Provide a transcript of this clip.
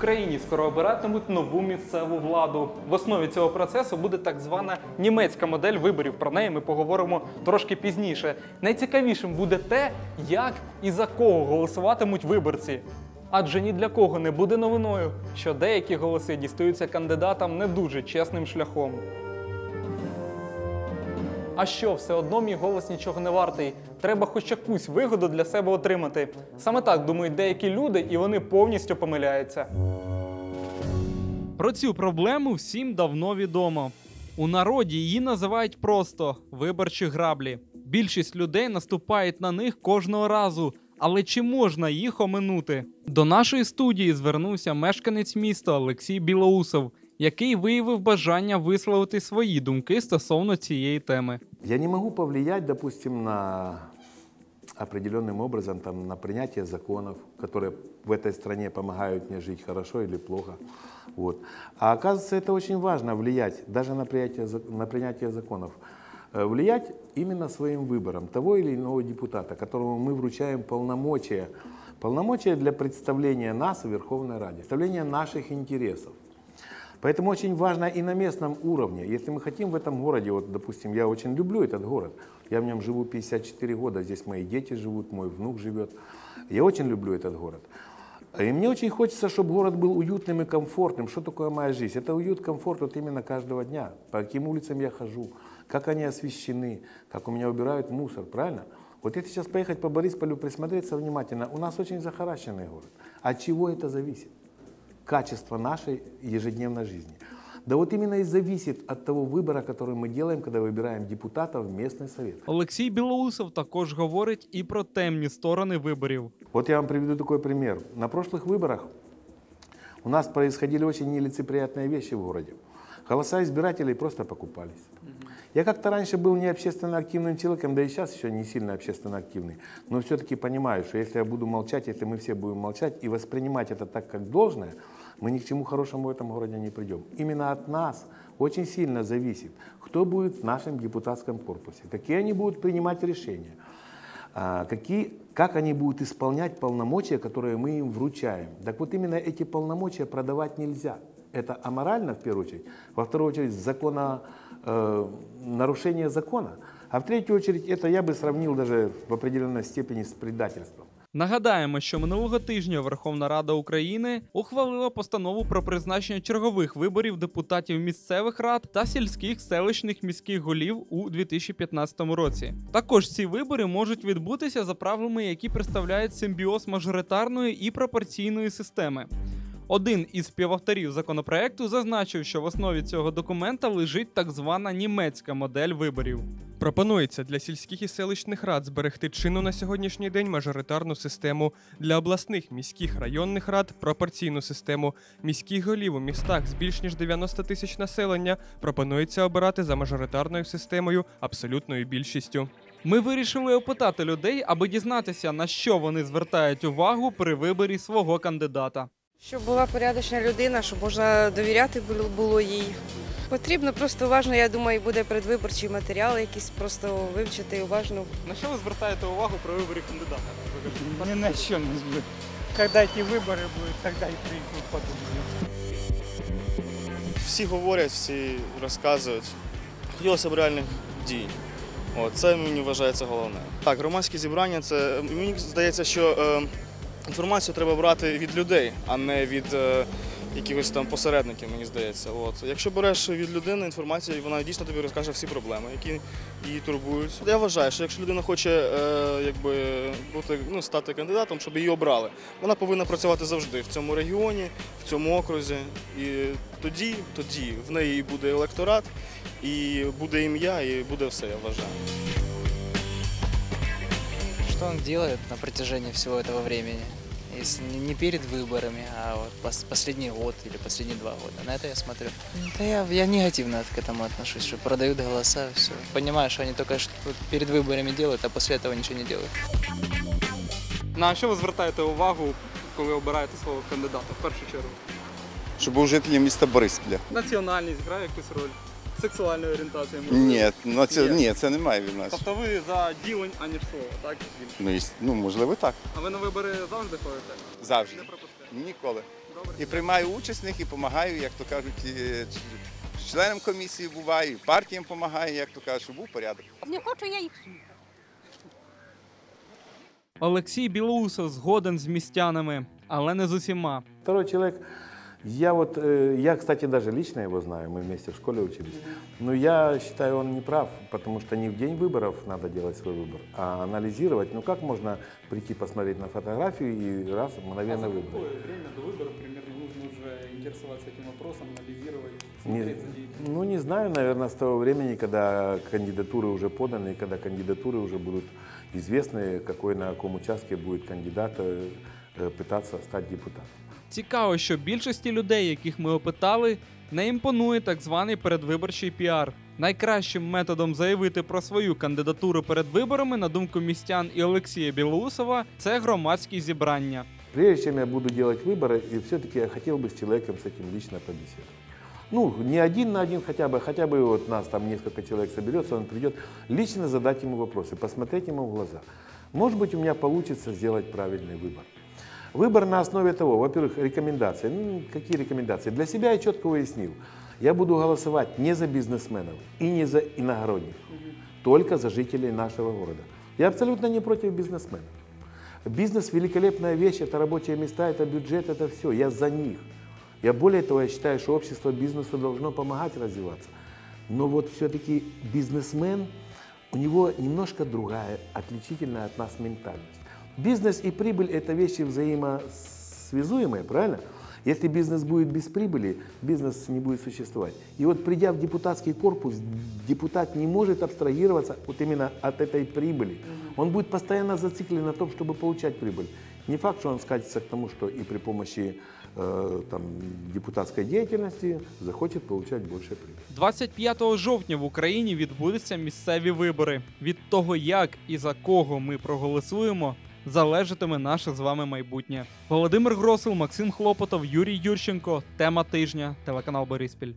Україні скоро обиратимуть нову місцеву владу. В основі цього процесу буде так звана німецька модель виборів. Про неї ми поговоримо трошки пізніше. Найцікавішим буде те, як і за кого голосуватимуть виборці. Адже ні для кого не буде новиною, що деякі голоси дістаються кандидатам не дуже чесним шляхом. А що, все одно мій голос нічого не вартий. Треба хоч якусь вигоду для себе отримати. Саме так думають деякі люди, і вони повністю помиляються. Про цю проблему всім давно відомо. У народі її називають просто виборчі граблі. Більшість людей наступають на них кожного разу. Але чи можна їх оминути? До нашої студії звернувся мешканець міста Олексій Білоусов, який виявив бажання висловити свої думки стосовно цієї теми. Я не могу повлиять, допустим, на определенным образом там, на принятие законов, которые в этой стране помогают мне жить хорошо или плохо. Вот. А оказывается, это очень важно влиять даже на принятие, на принятие законов. Э, Влиять именно своим выбором того или иного депутата, которому мы вручаем полномочия. Полномочия для представления нас в Верховной Раде, представления наших интересов. Поэтому очень важно и на местном уровне. Если мы хотим в этом городе, вот, допустим, я очень люблю этот город, я в нем живу 54 года, здесь мои дети живут, мой внук живет. Я очень люблю этот город. И мне очень хочется, чтобы город был уютным и комфортным. Что такое моя жизнь? Это уют, комфорт вот именно каждого дня. По каким улицам я хожу, как они освещены, как у меня убирают мусор, правильно? Вот если сейчас поехать по Борисполю, присмотреться внимательно, у нас очень захаращенный город. От чего это зависит? качество нашей ежедневной жизни. Да вот именно и зависит от того выбора, который мы делаем, когда выбираем депутатов в местный совет. Олексій Білоусов також говорить і про темні сторони виборів. Вот я вам приведу такой пример. На прошлых выборах у нас происходили очень нелицеприятные вещи в городе. Голоса избирателей просто покупались. Я как-то раньше был не общественно активным человеком, да и сейчас еще не сильно общественно активный. Но все-таки понимаю, что если я буду молчать, если мы все будем молчать и воспринимать это так, как должное, мы ни к чему хорошему в этом городе не придем. Именно от нас очень сильно зависит, кто будет в нашем депутатском корпусе, какие они будут принимать решения а, какие, как они будут исполнять полномочия, которые мы им вручаем. Так вот именно эти полномочия продавать нельзя. Это аморально в первую очередь, во вторую очередь закона, э, нарушение закона, а в третью очередь это я бы сравнил даже в определенной степени с предательством. Нагадаємо, що минулого тижня Верховна Рада України ухвалила постанову про призначення чергових виборів депутатів місцевих рад та сільських селищних міських голів у 2015 році. Також ці вибори можуть відбутися за правилами, які представляють симбіоз мажоритарної і пропорційної системи. Один із співавторів законопроекту зазначив, що в основі цього документа лежить так звана німецька модель виборів. Пропонується для сільських і селищних рад зберегти чинну на сьогоднішній день мажоритарну систему для обласних міських районних рад, пропорційну систему міських голів у містах з більш ніж 90 тисяч населення. Пропонується обирати за мажоритарною системою абсолютною більшістю. Ми вирішили опитати людей, аби дізнатися, на що вони звертають увагу при виборі свого кандидата. Щоб була порядочна людина, щоб можна довіряти було- було їй. Потрібно просто уважно, я думаю, буде передвиборчий матеріал, якийсь просто вивчити уважно. На що ви звертаєте увагу при виборі кандидата? Ни на что не будет. Когда эти выборы будут, тогда и приду подумаю. всі говорять, всі розказують. Хотілося б реальних дій. От, це мені вважається головне. Так, громадські зібрання це мені здається, що е, інформацію треба брати від людей, а не від е, якихось там посередників, мені здається. От. Якщо береш від людини інформацію, вона дійсно тобі розкаже всі проблеми, які її турбують. Я вважаю, що якщо людина хоче е, якби, бути, ну, стати кандидатом, щоб її обрали, вона повинна працювати завжди в цьому регіоні, в цьому окрузі. І тоді, тоді в неї буде електорат, і буде ім'я, і буде все, я вважаю. Что он делает на протяжении всего этого времени? Если не- не перед выборами, а вот пос- последний год или последние два года. На это я смотрю. Да я, я негативно к этому отношусь, что продают голоса, все. Понимаю, что они только что перед выборами делают, а после этого ничего не делают. На що ви звертаєте увагу, коли обираєте свого кандидата в першу чергу? Щоб був жителем міста Борисполя. Національність грає якусь роль, сексуальна орієнтація може. Ні, ну це Є. ні, це немає від нас. Тобто ви за ділень, аніж слово, так? Ну, і- ну можливо, так. А ви на вибори завжди ходите? Завжди. Не пропускаєте? Ніколи. І приймаю участь в них і допомагаю, як то кажуть, і ч- членам комісії буваю, і партіям допомагаю, як то кажуть, щоб був порядок. Не хочу я їх слухати. Олексій Білоусов згоден з містянами, але не з усіма. Второй человек, я вот, э, я, кстати, даже лично его знаю, мы вместе в школе учились. Но я считаю, он не прав, потому что не в день выборов надо делать свой выбор, а анализировать. Ну как можно прийти посмотреть на фотографию и раз мгновенно выбрать? время до выборов примерно нужно уже интересоваться этим вопросом, анализировать, Не- ну, не знаю, наверное, с того времени, когда кандидатуры уже поданы, и когда кандидатуры уже будут известны, какой на каком участке будет кандидат э, э, пытаться стать депутатом. Цікаво, що більшості людей, яких ми опитали, не імпонує так званий передвиборчий піар. Найкращим методом заявити про свою кандидатуру перед виборами, на думку містян і Олексія Білоусова, це громадські зібрання. Прежде чем я буду делать выборы, и все-таки я хотел бы с человеком с этим лично побеседовать. Ну, не один на один хотя бы, хотя бы вот нас там несколько человек соберется, он придет, лично задать ему вопросы, посмотреть ему в глаза. Может быть, у меня получится сделать правильный выбор. Выбор на основе того, во-первых, рекомендации. Ну, какие рекомендации? Для себя я четко уяснил. Я буду голосовать не за бизнесменов и не за иногородних, только за жителей нашего города. Я абсолютно не против бизнесменов. Бизнес – великолепная вещь, это рабочие места, это бюджет, это все. Я за них. Я более того, я считаю, что общество бизнесу должно помогать развиваться. Но вот все-таки бизнесмен, у него немножко другая, отличительная от нас ментальность. Бизнес и прибыль – это вещи взаимосвязуемые, правильно? Если бизнес будет без прибыли, бизнес не будет существовать. И вот придя в депутатский корпус, депутат не может абстрагироваться вот именно от этой прибыли. Он будет постоянно зациклен на том, чтобы получать прибыль. Не факт, что он скатится к тому, что и при помощи э, там, депутатской деятельности захочет получать больше прибыли. 25 жовтня в Україні відбудуться місцеві вибори. Від того, як і за кого ми проголосуємо, залежатиме наше з вами майбутнє. Володимир Гросил, Максим Хлопотов, Юрій Юрченко. Тема тижня. Телеканал Бориспіль.